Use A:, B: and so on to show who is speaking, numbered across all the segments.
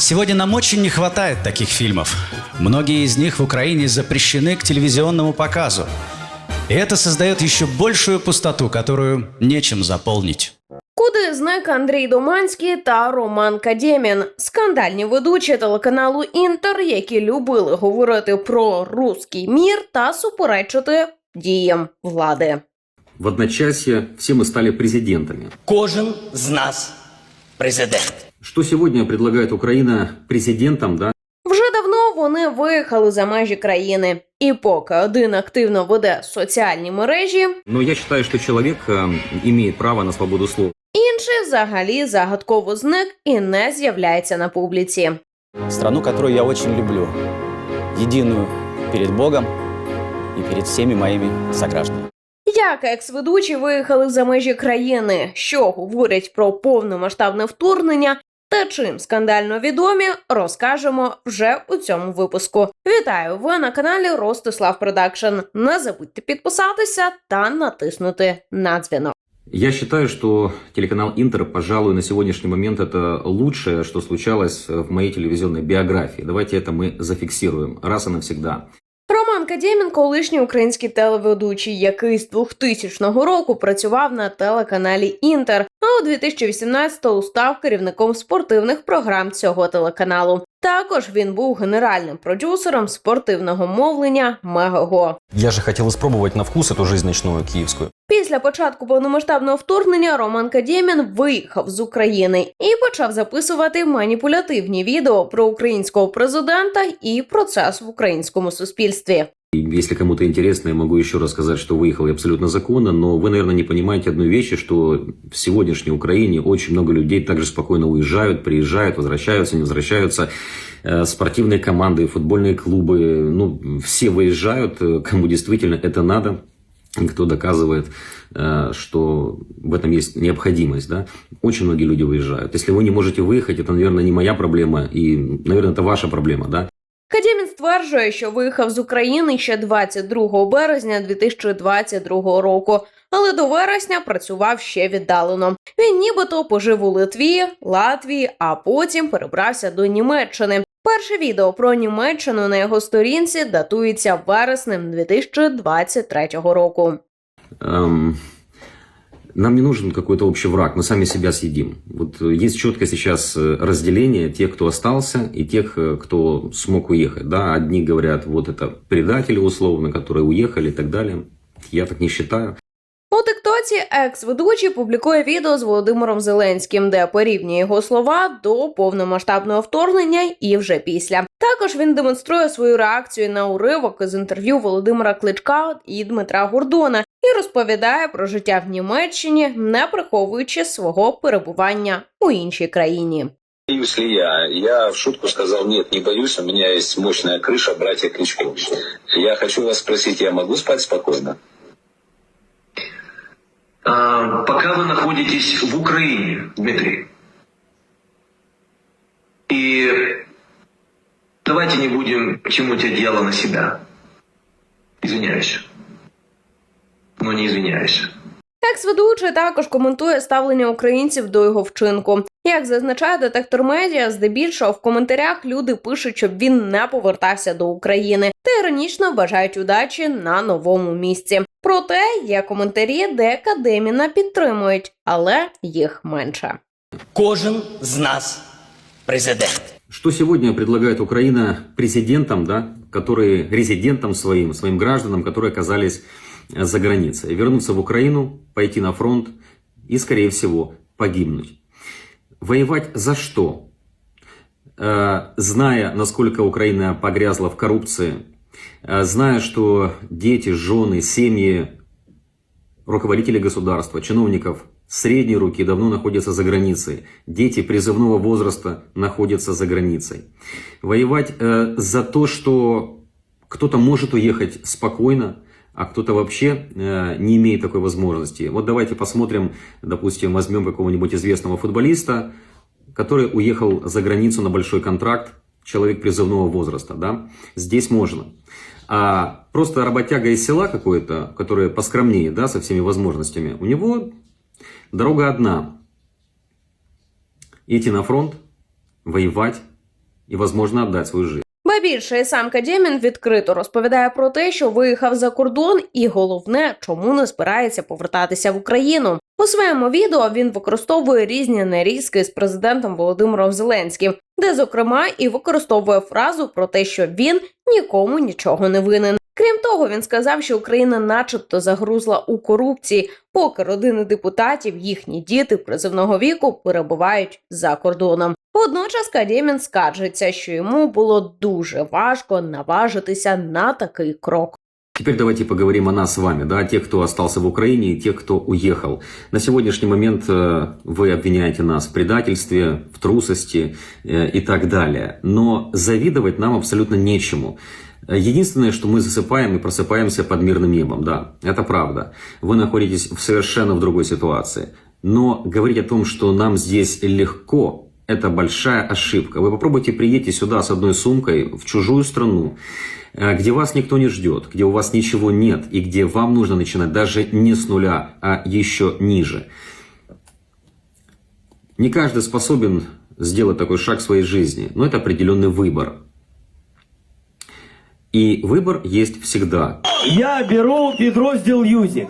A: Сегодня нам очень не хватает таких фильмов. Многие из них в Украине запрещены к телевизионному показу. И это создает еще большую пустоту, которую нечем заполнить.
B: Куди зник Андрій Доманський та Роман Кадємін, скандальні ведучі телеканалу Інтер, які любили говорити про руський мір та суперечити діям влади.
C: В одночасье все мы стали президентами.
D: Кожен з нас президент.
C: Что сегодня предлагает Украина президентам, да?
B: Вже давно вони виїхали за межі країни, і поки один активно веде соціальні мережі,
C: Но я считаю, что человек э, имеет право на свободу слова.
B: інший взагалі загадково зник і не з'являється на публіці.
E: страну, которую я очень люблю, единую перед Богом и перед всеми моими согражданами.
B: Як екс-ведучі виїхали за межі країни, що говорять про повномасштабне вторгнення та чим скандально відомі, розкажемо вже у цьому випуску. Вітаю! Ви на каналі Ростислав Продакшн. Не забудьте підписатися та натиснути на дзвінок.
C: Я считаю, что телеканал Интер, пожалуй, на сегодняшний момент это лучшее, что случалось в моей телевизионной биографии. Давайте это мы зафиксируем раз и навсегда.
B: Роман Кадємін, колишній український телеведучий, який з 2000 року працював на телеканалі Інтер, а у 2018-го став керівником спортивних програм цього телеканалу. Також він був генеральним продюсером спортивного мовлення Мегаго.
F: Я же хотіла спробувати на вкус эту жизнь ночную киевскую.
B: Після початку повномасштабного вторгнення Роман Кадємін виїхав з України і почав записувати маніпулятивні відео про українського президента і процес в українському суспільстві.
C: Если кому-то интересно, я могу еще раз сказать, что выехал я абсолютно законно, но вы, наверное, не понимаете одной вещи, что в сегодняшней Украине очень много людей также спокойно уезжают, приезжают, возвращаются, не возвращаются. Э, Спортивные команды, футбольные клубы, ну, все выезжают, э, кому действительно это надо, кто доказывает, э, что в этом есть необходимость. Да? Очень многие люди выезжают. Если вы не можете выехать, это, наверное, не моя проблема, и, наверное, это ваша проблема. Да?
B: Кадємін стверджує, що виїхав з України ще 22 березня 2022 року, але до вересня працював ще віддалено. Він нібито пожив у Литві, Латвії, а потім перебрався до Німеччини. Перше відео про Німеччину на його сторінці датується вереснем 2023 року.
C: Эм, нам не нужен какой-то общий враг, мы сами себя съедим. Вот э, есть четко сейчас э, разделение тех, кто остался, и тех, э, кто смог уехать. Да? Одни говорят, вот это предатели условно, которые уехали и так далее. Я так не считаю.
B: У Тиктоці екс-ведучий публікує відео з Володимиром Зеленським, де порівнює його слова до повномасштабного вторгнення і вже після. Також він демонструє свою реакцію на уривок із інтерв'ю Володимира Кличка і Дмитра Гордона і розповідає про життя в Німеччині, не приховуючи свого перебування у іншій країні.
G: Боюсь ли я? Я в шутку сказал, нет, не боюсь, у меня есть мощная крыша, братья Кличко. Я хочу вас спросить, я могу спать спокойно?
H: А, пока вы находитесь в Украине, Дмитрий. И давайте не будем тянуть одеяло на себя. Извиняюсь Но не извиняюсь.
B: Екс-ведучий також коментує ставлення українців до його вчинку. Як зазначає детектор медіа, здебільшого в коментарях люди пишуть, щоб він не повертався до України та іронічно бажають удачі на новому місці. Проте є коментарі, де Кадеміна підтримують, але їх менше.
D: Кожен з нас президент.
C: Что сегодня предлагает Украина президентам, да, которые резидентам своим, своим гражданам, которые оказались э, за границей? Вернуться в Украину, пойти на фронт и, скорее всего, погибнуть. Воевать за что? Э, Зная, насколько Украина погрязла в коррупции, э, зная, что дети, жены, семьи руководителей государства, чиновников средней руки давно находятся за границей. Дети призывного возраста находятся за границей. Воевать э, за то, что кто-то может уехать спокойно, а кто-то вообще э, не имеет такой возможности. Вот давайте посмотрим, допустим, возьмем какого-нибудь известного футболиста, который уехал за границу на большой контракт, человек призывного возраста, да, здесь можно. А просто работяга из села какой-то, который поскромнее, да, со всеми возможностями, у него дорога одна. Идти на фронт, воевать и, возможно, отдать свою жизнь.
B: Більше і сам Кадємін відкрито розповідає про те, що виїхав за кордон, і головне, чому не збирається повертатися в Україну. У своєму відео він використовує різні нарізки з президентом Володимиром Зеленським, де зокрема і використовує фразу про те, що він нікому нічого не винен. Крім того, він сказав, що Україна, начебто, загрузла у корупції, поки родини депутатів, їхні діти призовного віку перебувають за кордоном. Водночас Кадємін скаржиться, що йому було дуже важко наважитися на такий крок.
C: Теперь давайте поговорим о нас с вами, да, о тех, кто остался в Украине и тех, кто уехал. На сегодняшний момент э, вы обвиняете нас в предательстве, в трусости э, и так далее. Но завидовать нам абсолютно нечему. Э, Единственное, что мы засыпаем и просыпаемся под мирным небом, да, это правда. Вы находитесь в совершенно в другой ситуации. Но говорить о том, что нам здесь легко, это большая ошибка. Вы попробуйте приедете сюда с одной сумкой в чужую страну, э, где вас никто не ждет, где у вас ничего нет и где вам нужно начинать даже не с нуля, а еще ниже. Не каждый способен сделать такой шаг в своей жизни, но это определенный выбор. И выбор есть всегда.
I: Я беру підрозділ Юзік.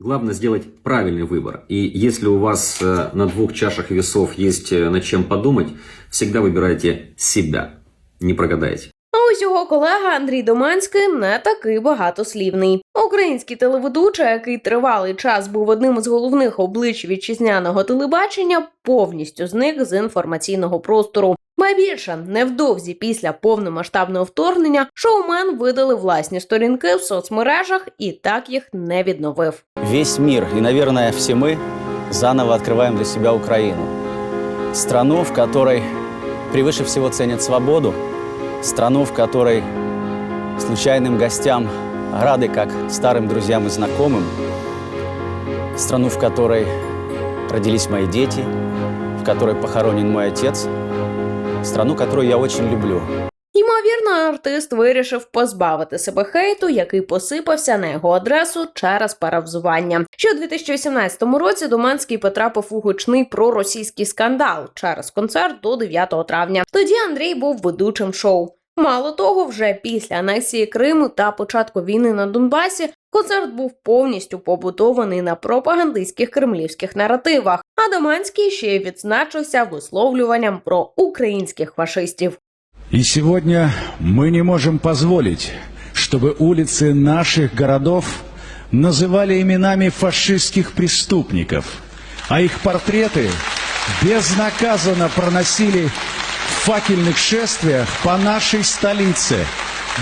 C: Главное сделать правильный выбор. И если у вас э, на двух чашах весов есть э, над чем подумать, всегда выбирайте себя. Не прогадаете.
B: А ось його колега Андрій Доманський не такий багатослівний. Український телеведучий, який тривалий час був одним із головних облич вітчизняного телебачення, повністю зник з інформаційного простору. Ба більше невдовзі після повномасштабного вторгнення шоумен видали власні сторінки в соцмережах і так їх не відновив.
E: Весь мир и, наверное, все мы заново открываем для себя Украину. Страну, в которой превыше всего ценят свободу, страну, в которой случайным гостям рады как старым друзьям и знакомым, страну, в которой родились мои дети, в которой похоронен мой отец, страну, которую я очень люблю.
B: Ймовірно, артист вирішив позбавити себе хейту, який посипався на його адресу через перевзування. Ще у 2018 році Доманський потрапив у гучний проросійський скандал через концерт до 9 травня. Тоді Андрій був ведучим шоу. Мало того, вже після анексії Криму та початку війни на Донбасі концерт був повністю побудований на пропагандистських кремлівських наративах. А Доманський ще й відзначився висловлюванням про українських фашистів.
J: И сегодня мы не можем позволить, чтобы улицы наших городов называли именами фашистских преступников, а их портреты безнаказанно проносили в факельных шествиях по нашей столице,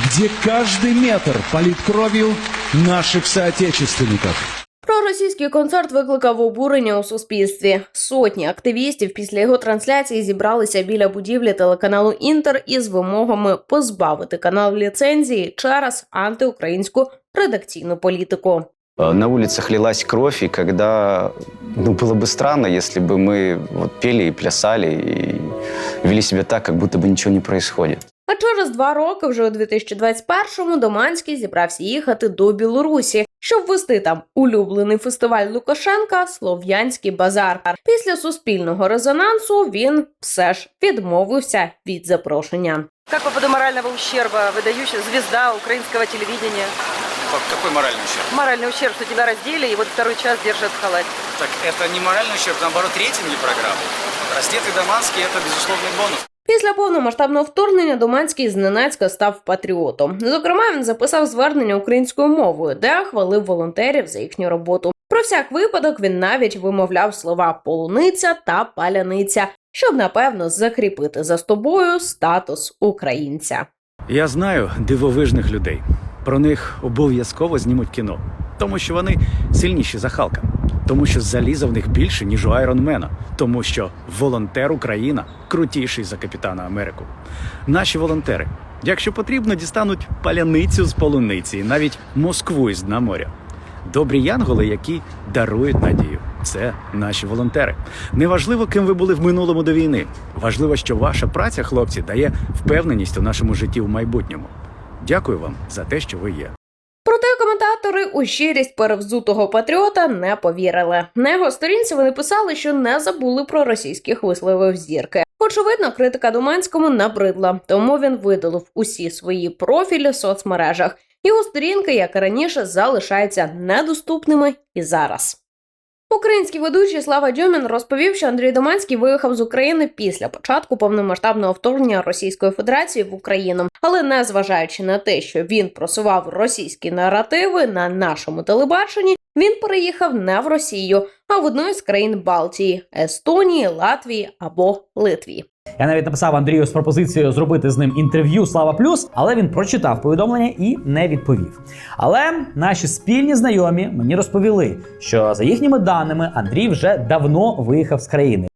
J: где каждый метр полит кровью наших соотечественников.
B: Проросійський концерт викликав обурення у суспільстві. Сотні активістів після його трансляції зібралися біля будівлі телеканалу Інтер із вимогами позбавити канал ліцензії через антиукраїнську редакційну політику.
E: Э, На улицах лилась кровь, и когда, ну, было бы странно, если бы мы вот пели и плясали, и вели себя так, как будто бы ничего не происходит.
B: А через два роки, вже у 2021-му, Доманський зібрався їхати до Білорусі, щоб вести там улюблений фестиваль Лукашенка Слов'янський базар. Після суспільного резонансу він все ж відмовився від запрошення.
K: Как по поводу морального ущерба, выдающая звезда украинского телевидения?
L: Какой моральный ущерб?
K: Моральный ущерб, что тебя раздели и вот второй час держат в халате.
L: Так это не моральный ущерб, наоборот, рейтинги программы. Растет и Даманский – это безусловный бонус.
B: Після повномасштабного вторгнення Доманський зненацька став патріотом. Зокрема, він записав звернення українською мовою, де хвалив волонтерів за їхню роботу. Про всяк випадок він навіть вимовляв слова полуниця та паляниця, щоб напевно закріпити за собою статус українця.
A: Я знаю дивовижних людей. Про них обов'язково знімуть кіно, тому що вони сильніші за Халка, тому що заліза в них більше, ніж у Айронмена, тому що волонтер Україна крутіший за капітана Америку. Наші волонтери, якщо потрібно, дістануть паляницю з полуниці, навіть Москву із дна моря. Добрі янголи, які дарують надію. Це наші волонтери. Неважливо, ким ви були в минулому до війни. Важливо, що ваша праця, хлопці, дає впевненість у нашому житті в майбутньому. Дякую вам за те, що ви є.
B: Проте коментатори у щирість перевзутого патріота не повірили. На його сторінці вони писали, що не забули про російських висловив зірки. Очевидно, критика Думанському набридла, тому він видалив усі свої профілі в соцмережах. Його сторінки, як і раніше, залишаються недоступними і зараз. Український ведучий Слава Дьомін розповів, що Андрій Доманський виїхав з України після початку повномасштабного вторгнення Російської Федерації в Україну. Але незважаючи на те, що він просував російські наративи на нашому телебаченні, він переїхав не в Росію, а в одну із країн Балтії Естонії, Латвії або Литві.
M: Я навіть написав Андрію з пропозицією зробити з ним інтерв'ю Слава Плюс, але він прочитав повідомлення і не відповів. Але наші спільні знайомі мені розповіли, що за їхніми даними Андрій вже давно виїхав з країни.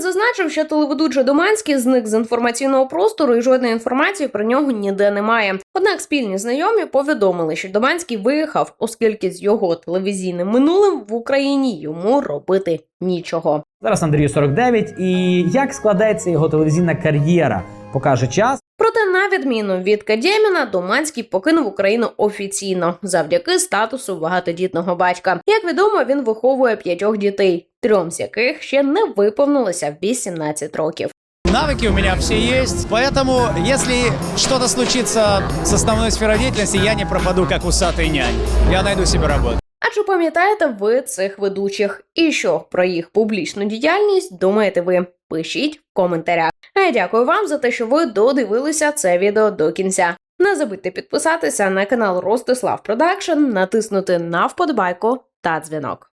B: Зазначив, що телеведучий Доманський зник з інформаційного простору і жодної інформації про нього ніде немає. Однак спільні знайомі повідомили, що Доманський виїхав, оскільки з його телевізійним минулим в Україні йому робити нічого.
M: Зараз Андрію 49, і як складається його телевізійна кар'єра, покаже час.
B: Проте, на відміну від Кадєміна, Доманський покинув Україну офіційно завдяки статусу багатодітного батька. Як відомо, він виховує п'ятьох дітей, трьом з яких ще не виповнилося 18 років.
L: Навыки у меня все есть, поэтому если что-то случится с основной сферой деятельности, я не пропаду как усатый нянь. Я найду себе работу.
B: А чи пам'ятаєте ви цих ведучих? І що про їх публічну діяльність думаєте ви? Пишіть в коментарях. А я дякую вам за те, що ви додивилися це відео до кінця. Не забудьте підписатися на канал Ростислав Продакшн, натиснути на вподобайку та дзвінок.